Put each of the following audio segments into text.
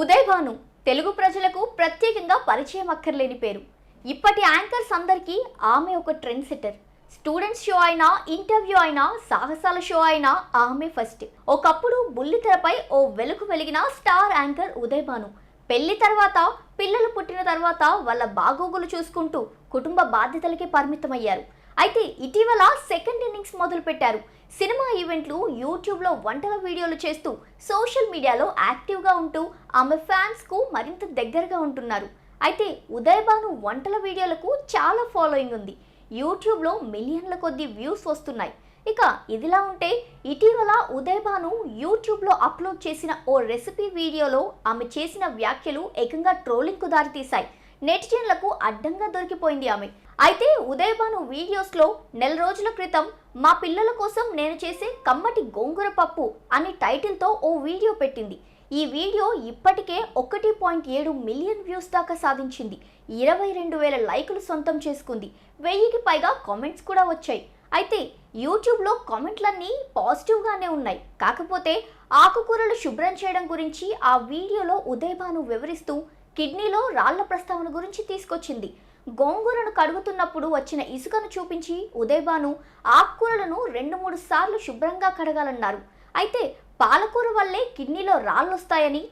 ఉదయ్ భాను తెలుగు ప్రజలకు ప్రత్యేకంగా పరిచయం అక్కర్లేని పేరు. ఇప్పటి యాంకర్స్ అందరికీ ఆమె ఒక ట్రెండ్ సెటర్ స్టూడెంట్స్ షో అయినా ఇంటర్వ్యూ అయినా సాహసాల షో అయినా ఆమె ఫస్ట్ ఒకప్పుడు బుల్లితెరపై ఓ వెలుగు వెలిగిన స్టార్ యాంకర్ ఉదయ్ భాను పెళ్ళి తర్వాత పిల్లలు పుట్టిన తర్వాత వాళ్ళ బాగోగులు చూసుకుంటూ కుటుంబ బాధ్యతలకే పరిమితమయ్యారు. అయితే ఇటీవల సెకండ్ ఇన్నింగ్స్ మొదలుపెట్టారు. సినిమా ఈవెంట్లు యూట్యూబ్లో వంటల వీడియోలు చేస్తూ సోషల్ మీడియాలో యాక్టివ్గా ఉంటూ ఆమె ఫ్యాన్స్కు మరింత దగ్గరగా ఉంటున్నారు. అయితే ఉదయభాను వంటల వీడియోలకు చాలా ఫాలోయింగ్ ఉంది. యూట్యూబ్లో మిలియన్ల కొద్ది వ్యూస్ వస్తున్నాయి. ఇక ఇదిలా ఉంటే ఇటీవల ఉదయభాను యూట్యూబ్లో అప్లోడ్ చేసిన ఓ రెసిపీ వీడియోలో ఆమె చేసిన వ్యాఖ్యలు ఏకంగా ట్రోలింగ్కు దారితీశాయి. నెటిజన్లకు అడ్డంగా దొరికిపోయింది ఆమె. అయితే ఉదయభాను వీడియోస్లో నెల రోజుల క్రితం మా పిల్లల కోసం నేను చేసే కమ్మటి గోంగూర పప్పు అనే టైటిల్తో ఓ వీడియో పెట్టింది. ఈ వీడియో ఇప్పటికే ఒకటి పాయింట్ ఏడు మిలియన్ వ్యూస్ దాకా సాధించింది. ఇరవై రెండు వేల లైకులు సొంతం చేసుకుంది. వెయ్యికి పైగా కామెంట్స్ కూడా వచ్చాయి. అయితే యూట్యూబ్లో కామెంట్లన్నీ పాజిటివ్గానే ఉన్నాయి. కాకపోతే ఆకుకూరలు శుభ్రం చేయడం గురించి ఆ వీడియోలో ఉదయభాను వివరిస్తూ కిడ్నీలో రాళ్ళ ప్రస్తావన గురించి తీసుకొచ్చింది. గోంగూరను కడుగుతున్నప్పుడు వచ్చిన ఇసుకను చూపించి ఉదయబాను ఆకుకూరలను రెండు మూడు సార్లు శుభ్రంగా కడగాలన్నారు. అయితే పాలకూర వల్లే కిడ్నీలో రాళ్ళు వస్తాయని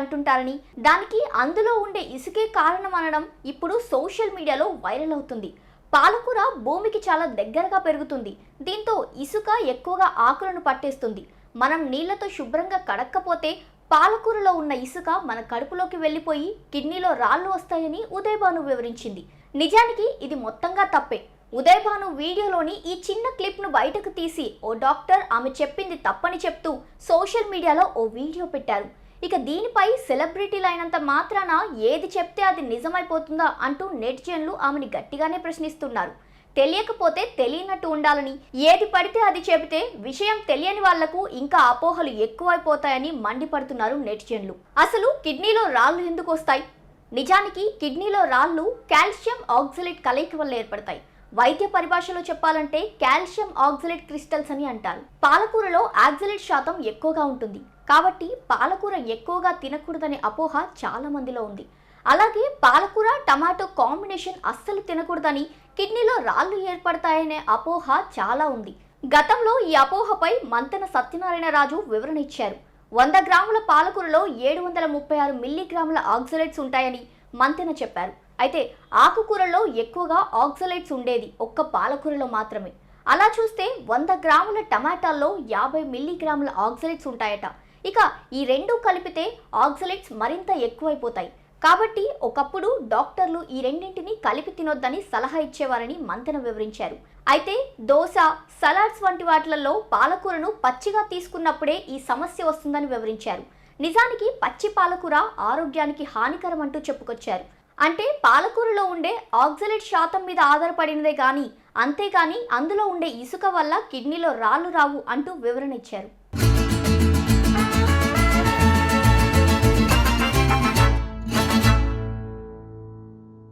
అంటుంటారని దానికి అందులో ఉండే ఇసుకే కారణం అనడం ఇప్పుడు సోషల్ మీడియాలో వైరల్ అవుతుంది. పాలకూర భూమికి చాలా దగ్గరగా పెరుగుతుంది. దీంతో ఇసుక ఎక్కువగా ఆకులను పట్టేస్తుంది. మనం నీళ్ళతో శుభ్రంగా కడక్కపోతే పాలకూరలో ఉన్న ఇసుక మన కడుపులోకి వెళ్ళిపోయి కిడ్నీలో రాళ్ళు వస్తాయని ఉదయభాను వివరించింది. నిజానికి ఇది మొత్తంగా తప్పే. ఉదయభాను వీడియోలోని ఈ చిన్న క్లిప్ను బయటకు తీసి ఓ డాక్టర్ ఆమె చెప్పింది తప్పని చెప్తూ సోషల్ మీడియాలో ఓ వీడియో పెట్టారు. ఇక దీనిపై సెలబ్రిటీలు అయినంత మాత్రాన ఏది చెప్తే అది నిజమైపోతుందా అంటూ నెటిజన్లు ఆమెని గట్టిగానే ప్రశ్నిస్తున్నారు. తెలియకపోతే తెలియనట్టు ఉండాలని. ఏది పడితే అది చెబితే విషయం తెలియని వాళ్ళకు ఇంకా అపోహలు ఎక్కువైపోతాయని మండిపడుతున్నారు నెటిజన్లు. అసలు కిడ్నీలో రాళ్ళు ఎందుకు వస్తాయి? నిజానికి కిడ్నీలో రాళ్ళు కాల్షియం ఆక్సిలేట్ కలయిక వల్ల ఏర్పడతాయి. వైద్య పరిభాషలో చెప్పాలంటే కాల్షియం ఆక్సిలేట్ క్రిస్టల్స్ అని అంటారు. పాలకూరలో ఆక్సిలేట్ శాతం ఎక్కువగా ఉంటుంది. కాబట్టి పాలకూర ఎక్కువగా తినకూడదనే అపోహ చాలా మందిలో ఉంది. అలాగే పాలకూర టమాటో కాంబినేషన్ అస్సలు తినకూడదని కిడ్నీలో రాళ్ళు ఏర్పడతాయనే అపోహ చాలా ఉంది. గతంలో ఈ అపోహపై మంతెన సత్యనారాయణ రాజు వివరణ ఇచ్చారు. వంద గ్రాముల పాలకూరలో ఏడు వందల ముప్పై ఆరు మిల్లీగ్రాముల ఆక్సలేట్స్ ఉంటాయని మంతెన చెప్పారు. అయితే ఆకుకూరలో ఎక్కువగా ఆక్సలేట్స్ ఉండేది ఒక్క పాలకూరలో మాత్రమే. అలా చూస్తే వంద గ్రాముల టమాటాల్లో యాభై మిల్లీగ్రాముల ఆక్సలేట్స్ ఉంటాయట. ఇక ఈ రెండు కలిపితే ఆక్సలేట్స్ మరింత ఎక్కువైపోతాయి. కాబట్టి ఒకప్పుడు డాక్టర్లు ఈ రెండింటిని కలిపి తినొద్దని సలహా ఇచ్చేవారని మంతెన వివరించారు. అయితే దోశ సలాడ్స్ వంటి వాటిలలో పాలకూరను పచ్చిగా తీసుకున్నప్పుడే ఈ సమస్య వస్తుందని వివరించారు. నిజానికి పచ్చి పాలకూర ఆరోగ్యానికి హానికరం అంటూ చెప్పుకొచ్చారు. అంటే పాలకూరలో ఉండే ఆక్సలేట్ శాతం మీద ఆధారపడినదే కానీ అంతేగాని అందులో ఉండే ఇసుక వల్ల కిడ్నీలో రాళ్ళు రావు అంటూ వివరణ ఇచ్చారు.